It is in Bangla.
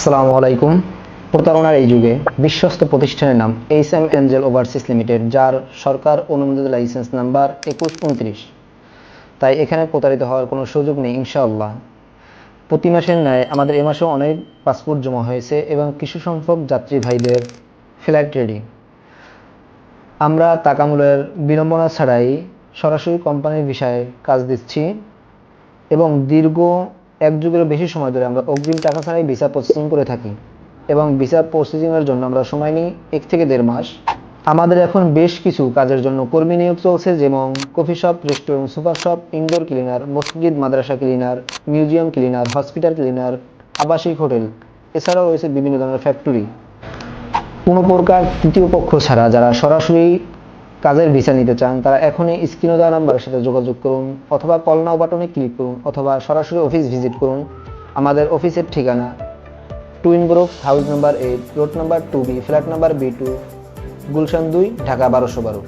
আসসালামু আলাইকুম। প্রতারণার এই যুগে বিশ্বস্ত প্রতিষ্ঠানের নাম H M Angel Overseas Limited, যার সরকার অনুমোদিত লাইসেন্স নাম্বার একুশ, উনত্রিশ। তাই এখানে প্রতারিত হওয়ার কোনো সুযোগ নেই, ইনশাআল্লাহ। প্রতি মাসের ন্যায় আমাদের এ মাসেও অনেক পাসপোর্ট জমা হয়েছে এবং কিছু সংখ্যক যাত্রী ভাইদের ফ্লাইট রেডি। আমরা টাকামূলের বিড়ম্বনা ছাড়াই সরাসরি কোম্পানির বিষয়ে কাজ দিচ্ছি এবং দীর্ঘ এক যুগেরও বেশি সময় ধরে আমরা অগ্রিম টাকা ছাড়াই ভিসা প্রসেসিং করে থাকি। এবং ভিসা প্রসেসিংয়ের জন্য আমরা সময় নিই এক থেকে দেড় মাস। আমাদের এখন বেশ কিছু কাজের জন্য কর্মী নিয়োগ চলছে, যেমন coffee shop restaurant super shop indoor cleaner মসজিদ, মাদ্রাসা cleaner museum cleaner hospital cleaner আবাসিক হোটেল। এছাড়াও রয়েছে বিভিন্ন ধরনের ফ্যাক্টরি কোনো প্রকার তৃতীয় পক্ষ ছাড়া যারা সরাসরি কাজের ভিসা নিতে চান, তারা এখনই স্ক্রিনে দেওয়া নাম্বারের সাথে যোগাযোগ করুন, অথবা কল নাও বাটনে ক্লিক করুন, অথবা সরাসরি অফিস ভিজিট করুন। আমাদের অফিসের ঠিকানা twin brook house number eight road number two B flat number B two Gulshan দুই, ঢাকা বারোশো বারো।